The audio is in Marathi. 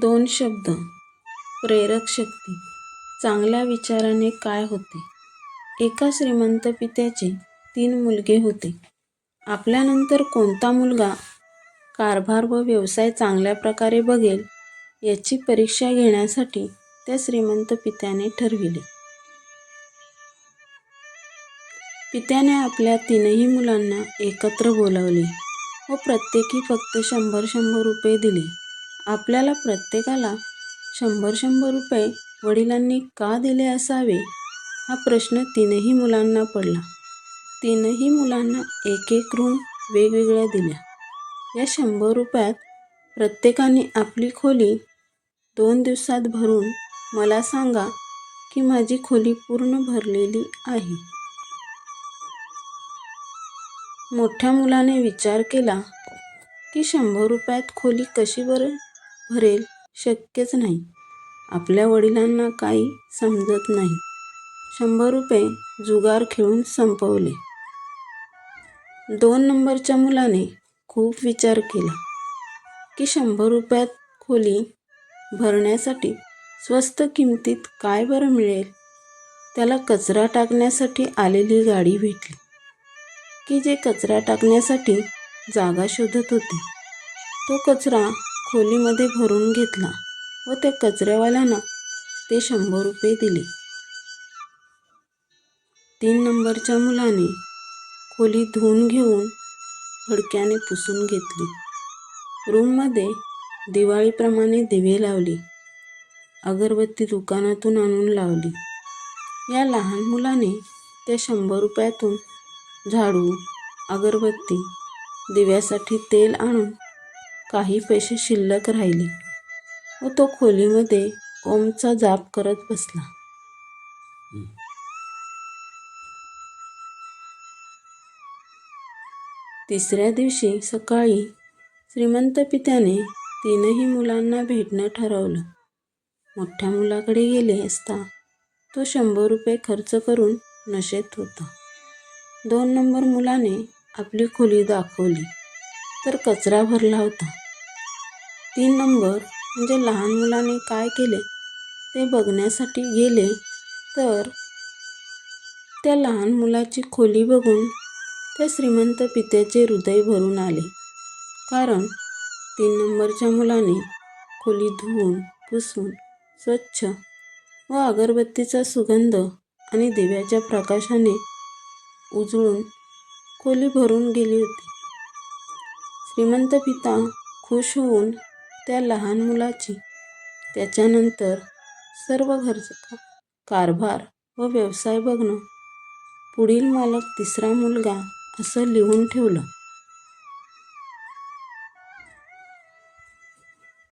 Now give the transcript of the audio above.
दोन शब्द. प्रेरक शक्ती. चांगल्या विचाराने काय होते? एका श्रीमंत पित्याचे तीन मुलगे होते. आपल्यानंतर कोणता मुलगा? कारभार व व्यवसाय चांगल्या प्रकारे बघेल याची परीक्षा घेण्यासाठी त्या श्रीमंत पित्याने ठरविले. पित्याने आपल्या तीनही मुलांना एकत्र बोलावले व प्रत्येकी फक्त शंभर शंभर रुपये दिले. आपल्याला प्रत्येकाला शंभर शंभर रुपये वडिलांनी का दिले असावे? हा प्रश्न तीनही मुलांना पडला. तीनही मुलांना एक एक रूम वेगवेगळ्या दिल्या. या शंभर रुपयात प्रत्येकाने आपली खोली दोन दिवसात भरून मला सांगा की माझी खोली पूर्ण भरलेली आहे. मोठ्या मुलाने विचार केला की शंभर रुपयात खोली कशी बरं? भरेल शक्यच नाही. आपल्या वडिलांना काही समजत नाही. शंभर रुपये जुगार खेळून संपवले. दोन नंबरच्या मुलाने खूप विचार केला की शंभर रुपयात खोली भरण्यासाठी स्वस्त किमतीत काय बरं मिळेल? त्याला कचरा टाकण्यासाठी आलेली गाडी भेटली की जे कचरा टाकण्यासाठी जागा शोधत होते. तो कचरा खोलीमध्ये भरून घेतला व त्या कचऱ्यावाल्यानं ते शंभर रुपये दिले. तीन नंबरच्या मुलाने खोली धुवून घेऊन फडक्याने पुसून घेतली. रूममध्ये दिवाळीप्रमाणे दिवे लावले. अगरबत्ती दुकानातून आणून लावली. या लहान मुलाने त्या शंभर रुपयातून झाडू अगरबत्ती दिव्यासाठी तेल आणून काही पैसे शिल्लक राहिले व तो खोलीमध्ये ओमचा जाप करत बसला. तिसऱ्या दिवशी सकाळी श्रीमंत पित्याने तीनही मुलांना भेटणं ठरवलं. मोठ्या मुलाकडे गेले असता तो शंभर रुपये खर्च करून नशेत होता. दोन नंबर मुलाने आपली खोली दाखवली तर कचरा भरला होता. तीन नंबर म्हणजे लहान मुलाने काय केले ते बघण्यासाठी गेले तर त्या लहान मुलाची खोली बघून त्या श्रीमंत पित्याचे हृदय भरून आले. कारण तीन नंबरच्या मुलाने खोली धुवून पुसून स्वच्छ व अगरबत्तीचा सुगंध आणि दिव्याच्या प्रकाशाने उजळून खोली भरून गेली होती. श्रीमंत पिता खुश होऊन त्या लहान मुलाची. त्याच्यानंतर सर्व घरचा कारभार व व्यवसाय बघणं. पुढील मालक तिसरा मुलगा असं लिहून ठेवलं.